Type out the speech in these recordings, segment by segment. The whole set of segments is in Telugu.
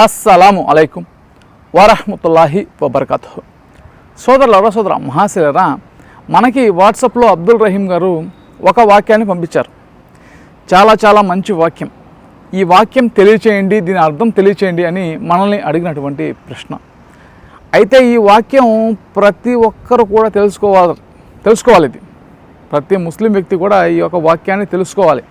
అస్సలాము అలైకుం వరహమతుల్లాహి వబర్కతు సోదరులరా సోదర మహాశిలరా మనకి వాట్సాప్లో అబ్దుల్ రహీం గారు ఒక వాక్యాన్ని పంపించారు. చాలా చాలా మంచి వాక్యం. ఈ వాక్యం తెలియచేయండి దీని అర్థం తెలియచేయండి అని మనల్ని అడిగినటువంటి ప్రశ్న. అయితే ఈ వాక్యం ప్రతి ఒక్కరు కూడా తెలుసుకోవాలి తెలుసుకోవాలి ఇది. ప్రతి ముస్లిం వ్యక్తి కూడా ఈ యొక్క వాక్యాన్ని తెలుసుకోవాలి.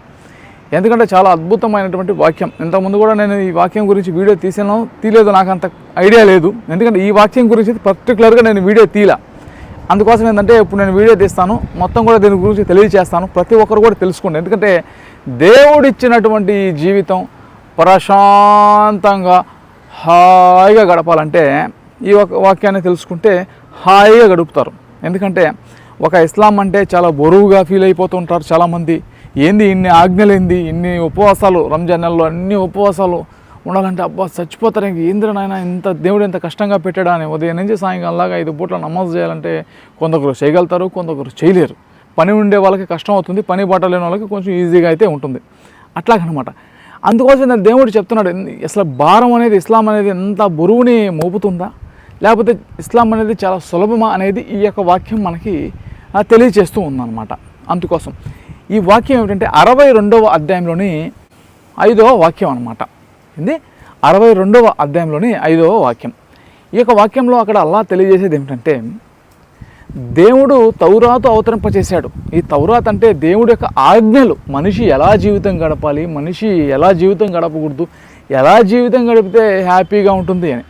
ఎందుకంటే చాలా అద్భుతమైనటువంటి వాక్యం. ఇంతకుముందు కూడా నేను ఈ వాక్యం గురించి వీడియో తీసాను తీయలేదు నాకు అంత ఐడియా లేదు. ఎందుకంటే ఈ వాక్యం గురించి పర్టికులర్గా నేను వీడియో తీలా అందుకోసం ఏంటంటే ఇప్పుడు నేను వీడియో తీస్తాను. మొత్తం కూడా దీని గురించి తెలియజేస్తాను. ప్రతి ఒక్కరు కూడా తెలుసుకోండి. ఎందుకంటే దేవుడిచ్చినటువంటి ఈ జీవితం ప్రశాంతంగా హాయిగా గడపాలంటే ఈ ఒక వాక్యాన్ని తెలుసుకుంటే హాయిగా గడుపుతారు. ఎందుకంటే ఒక ఇస్లాం అంటే చాలా బరువుగా ఫీల్ అయిపోతుంటారు చాలామంది. ఏంది ఇన్ని ఆజ్ఞలేంది ఇన్ని ఉపవాసాలు రంజాన్ నెలలో అన్ని ఉపవాసాలు ఉండాలంటే అబ్బా చచ్చిపోతారు ఇంక. ఏంద్ర నాయన ఇంత దేవుడు ఎంత కష్టంగా పెట్టాడా అని ఉదయం నుంచి సాయంకాలంలాగా ఐదు పూట్ల నమాజ్ చేయాలంటే కొందరు చేయగలుగుతారు కొందరు చేయలేరు. పని ఉండే వాళ్ళకి కష్టం అవుతుంది పని పట్టలేని వాళ్ళకి కొంచెం ఈజీగా అయితే ఉంటుంది. అట్లాగనమాట. అందుకోసం దేవుడు చెప్తున్నాడు అసలు భారం అనేది ఇస్లాం అనేది ఎంత బరువుని మోపుతుందా? లేకపోతే ఇస్లాం అనేది చాలా సులభమా? అనేది ఈ యొక్క వాక్యం మనకి తెలియజేస్తూ ఉందన్నమాట. అందుకోసం ఈ వాక్యం ఏమిటంటే అరవై రెండవ అధ్యాయంలోని ఐదవ వాక్యం అనమాట ఏంది? అరవై రెండవ అధ్యాయంలోని ఐదవ వాక్యం. ఈ యొక్క వాక్యంలో అక్కడ అల్లా తెలియజేసేది ఏమిటంటే దేవుడు తౌరాతో అవతరింపచేశాడు. ఈ తౌరాత్ అంటే దేవుడి యొక్క ఆజ్ఞలు. మనిషి ఎలా జీవితం గడపాలి? మనిషి ఎలా జీవితం గడపకూడదు? ఎలా జీవితం గడిపితే హ్యాపీగా ఉంటుంది అని.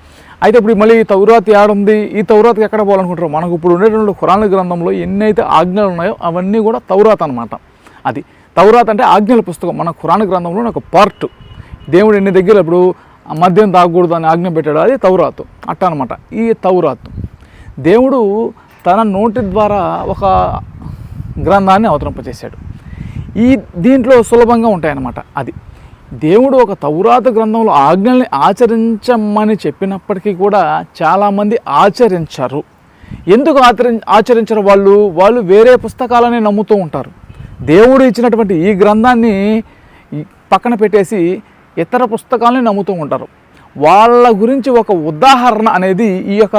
అయితే ఇప్పుడు మళ్ళీ ఈ తౌరాత్ ఉంది ఈ తౌరాత్కి ఎక్కడ పోవాలనుకుంటారు? మనకు ఇప్పుడు ఉండేటువంటి ఖురాన్ గ్రంథంలో ఎన్ని అయితే ఆజ్ఞలు ఉన్నాయో అవన్నీ కూడా తౌరాత్ అనమాట అది. తౌరాత్ అంటే ఆజ్ఞల పుస్తకం. మన ఖురాన్ గ్రంథంలో ఒక పార్ట్. దేవుడు ఎన్ని దగ్గర ఇప్పుడు మద్యం తాగకూడదు అని ఆజ్ఞ పెట్టాడు అది తౌరాతు. అట్ట అనమాట ఈ తౌరాతు. దేవుడు తన నోటి ద్వారా ఒక గ్రంథాన్ని అవతరింపచేశాడు ఈ దీంట్లో సులభంగా ఉంటాయన్నమాట. అది. దేవుడు ఒక తౌరాత గ్రంథంలో ఆజ్ఞల్ని ఆచరించమని చెప్పినప్పటికీ కూడా చాలామంది ఆచరించరు. ఎందుకు ఆచరి ఆచరించరు వాళ్ళు? వాళ్ళు వేరే పుస్తకాలని నమ్ముతూ ఉంటారు. దేవుడు ఇచ్చినటువంటి ఈ గ్రంథాన్ని పక్కన పెట్టేసి ఇతర పుస్తకాలని నమ్ముతూ ఉంటారు. వాళ్ళ గురించి ఒక ఉదాహరణ అనేది ఈ యొక్క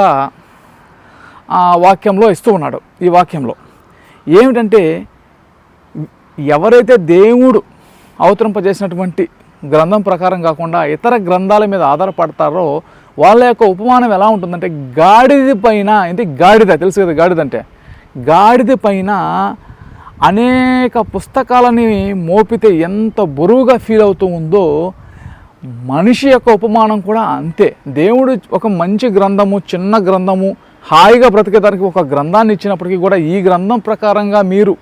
వాక్యంలో ఇస్తూ ఉన్నాడు. ఈ వాక్యంలో ఏమిటంటే ఎవరైతే దేవుడు అవతరింపజేసినటువంటి గ్రంథం ప్రకారం కాకుండా ఇతర గ్రంథాల మీద ఆధారపడతారో వాళ్ళ యొక్క ఉపమానం ఎలా ఉంటుందంటే గాడిద పైన ఏంటి గాడిద తెలుసు కదా గాడిద అంటే గాడిద పైన అనేక పుస్తకాలని మోపితే ఎంత బరువుగా ఫీల్ అవుతూ ఉందో మనిషి యొక్క ఉపమానం కూడా అంతే. దేవుడు ఒక మంచి గ్రంథము చిన్న గ్రంథము హాయిగా బ్రతికేదానికి ఒక గ్రంథాన్ని ఇచ్చినప్పటికీ కూడా ఈ గ్రంథం ప్రకారంగా మీరు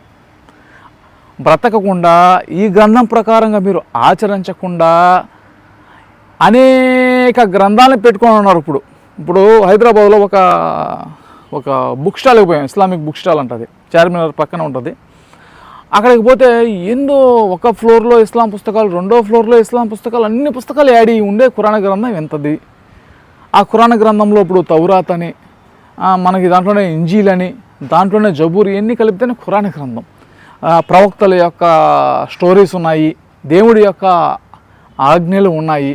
బ్రతకకుండా ఈ గ్రంథం ప్రకారంగా మీరు ఆచరించకుండా అనేక గ్రంథాలను పెట్టుకొని ఉన్నారు ఇప్పుడు. ఇప్పుడు హైదరాబాద్లో ఒక ఒక బుక్ స్టాల్కి పోయాం ఇస్లామిక్ బుక్ స్టాల్ అంటది. చార్మినార్ పక్కన ఉంటుంది. అక్కడికి పోతే ఏందో ఒక ఫ్లోర్లో ఇస్లాం పుస్తకాలు రెండో ఫ్లోర్లో ఇస్లాం పుస్తకాలు అన్ని పుస్తకాలు యాడి ఉండే కురాణ గ్రంథం ఎంతది? ఆ కురాణ గ్రంథంలో ఇప్పుడు తౌరాత్ అని మనకి దాంట్లోనే ఇంజీల్ అని దాంట్లోనే జబూర్ ఇవన్నీ కలిపితేనే ఖురాన్ గ్రంథం. ప్రవక్తల యొక్క స్టోరీస్ ఉన్నాయి దేవుడి యొక్క ఆజ్ఞలు ఉన్నాయి.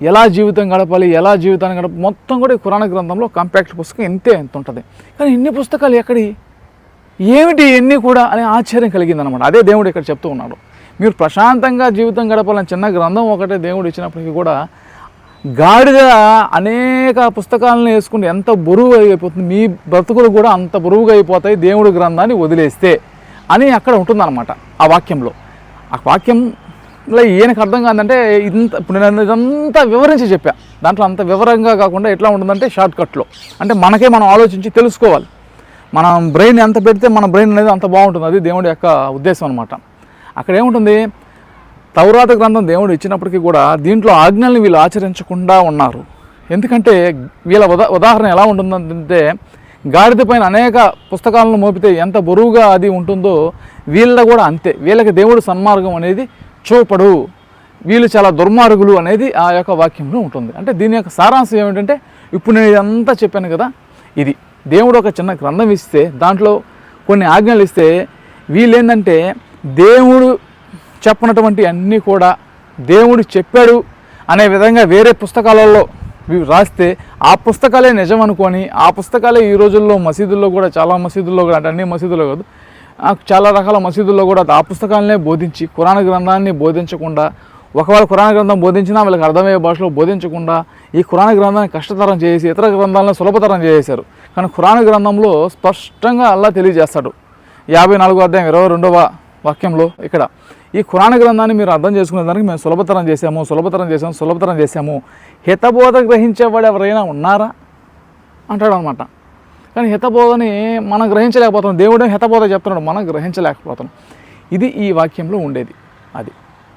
ఎలా జీవితం గడపాలి ఎలా జీవితాన్ని గడప మొత్తం కూడా ఈ ఖురాన్ గ్రంథంలో కాంపాక్ట్ పుస్తకం ఇంతే ఎంత ఉంటుంది కానీ ఇన్ని పుస్తకాలు ఎక్కడి? ఏమిటి ఇవన్నీ కూడా అనే ఆశ్చర్యం కలిగింది అనమాట అదే దేవుడు ఇక్కడ చెప్తూ ఉన్నాడు. మీరు ప్రశాంతంగా జీవితం గడపాలని చిన్న గ్రంథం ఒకటే దేవుడు ఇచ్చినప్పటికీ కూడా గాడిద అనేక పుస్తకాలను వేసుకుంటే ఎంత బరువు అయిపోతుంది మీ బ్రతుకులు కూడా అంత బరువుగా అయిపోతాయి దేవుడి గ్రంథాన్ని వదిలేస్తే అని అక్కడ ఉంటుందన్నమాట ఆ వాక్యంలో. ఆ వాక్యంలో ఈయనకు అర్థం కాదంటే ఇంత ఇప్పుడు నేను ఇదంతా వివరించి చెప్పా. దాంట్లో అంత వివరంగా కాకుండా ఎట్లా ఉంటుందంటే షార్ట్కట్లో. అంటే మనకే మనం ఆలోచించి తెలుసుకోవాలి. మనం బ్రెయిన్ ఎంత పెడితే మన బ్రెయిన్ అనేది అంత బాగుంటుంది. అది దేవుడి యొక్క ఉద్దేశం అనమాట అక్కడ ఏముంటుంది? తౌరాత గ్రంథం దేవుడు ఇచ్చినప్పటికీ కూడా దీంట్లో ఆజ్ఞల్ని వీళ్ళు ఆచరించకుండా ఉన్నారు. ఎందుకంటే వీళ్ళ ఉదా ఉదాహరణ ఎలా ఉంటుందంటే గాడిద పైన అనేక పుస్తకాలను మోపితే ఎంత బరువుగా అది ఉంటుందో వీళ్ళ కూడా అంతే. వీళ్ళకి దేవుడు సన్మార్గం అనేది చూపడు. వీళ్ళు చాలా దుర్మార్గులు అనేది ఆ యొక్క వాక్యంలో ఉంటుంది. అంటే దీని యొక్క సారాంశం ఏమిటంటే ఇప్పుడు నేను ఇదంతా చెప్పాను కదా ఇది. దేవుడు ఒక చిన్న గ్రంథం ఇస్తే దాంట్లో కొన్ని ఆజ్ఞలు ఇస్తే వీళ్ళేంటంటే దేవుడు చెప్పనటువంటి అన్నీ కూడా దేవుడు చెప్పాడు అనే విధంగా వేరే పుస్తకాలలో రాస్తే ఆ పుస్తకాలే నిజం అనుకొని ఆ పుస్తకాలే ఈ రోజుల్లో మసీదుల్లో కూడా చాలా మసీదుల్లో కూడా అంటే అన్ని మసీదుల్లో కాదు చాలా రకాల మసీదుల్లో కూడా ఆ పుస్తకాలనే బోధించి కురాణ గ్రంథాన్ని బోధించకుండా ఒకవేళ కురాణ గ్రంథం బోధించినా వాళ్ళకి అర్థమయ్యే భాషలో బోధించకుండా ఈ కురాణ గ్రంథాన్ని కష్టతరం చేసి ఇతర గ్రంథాలను సులభతరం చేశారు కానీ ఖురాన్ గ్రంథంలో స్పష్టంగా అల్లా తెలియజేస్తాడు. యాభై నాలుగో అధ్యాయం ఇరవై రెండవ వాక్యంలో ఇక్కడ ఈ ఖురాణ గ్రంథాన్ని మీరు అర్థం చేసుకునే దానికి మేము సులభతరం చేసాము సులభతరం చేసాము సులభతరం చేసాము హితబోధ గ్రహించేవాడు ఎవరైనా ఉన్నారా? అంటాడు అనమాట కానీ హితబోధని మనం గ్రహించలేకపోతున్నాం. దేవుడే హితబోధ చెప్తున్నాడు. మనం గ్రహించలేకపోతున్నాం. ఇది ఈ వాక్యంలో ఉండేది. అది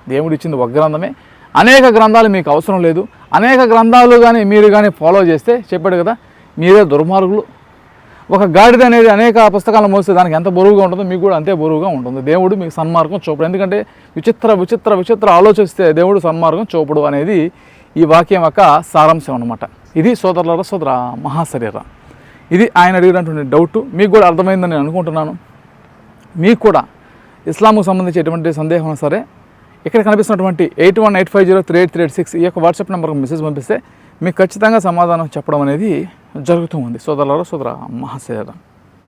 దేవుడు ఇచ్చింది ఒక గ్రంథమే. అనేక గ్రంథాలు మీకు అవసరం లేదు. అనేక గ్రంథాలు కానీ మీరు కానీ ఫాలో చేస్తే చెప్పాడు కదా మీరే దుర్మార్గులు. ఒక గాడిద అనేది అనేక పుస్తకాలు మోస్తే దానికి ఎంత బరువుగా ఉంటుందో మీకు కూడా అంతే బరువుగా ఉంటుంది. దేవుడు మీకు సన్మార్గం చూపడు. ఎందుకంటే విచిత్ర విచిత్ర విచిత్ర ఆలోచిస్తే దేవుడు సన్మార్గం చూపడు అనేది ఈ వాక్యం యొక్క సారాంశం అనమాట ఇది సోదరుల సోదర మహాశరీర. ఇది ఆయన అడిగినటువంటి డౌట్. మీకు కూడా అర్థమైందని నేను అనుకుంటున్నాను. మీకు కూడా ఇస్లాంకు సంబంధించి ఎటువంటి సందేహం ఉన్నా సరే ఇక్కడ కనిపిస్తున్నటువంటి eight one eight five zero three eight three eight six ఈ యొక్క వాట్సాప్ నెంబర్కి మెసేజ్ పంపిస్తే మీకు ఖచ్చితంగా సమాధానం చెప్పడం అనేది జరుగుతూ ఉంది. సోదరుల సోదర మహాశరీర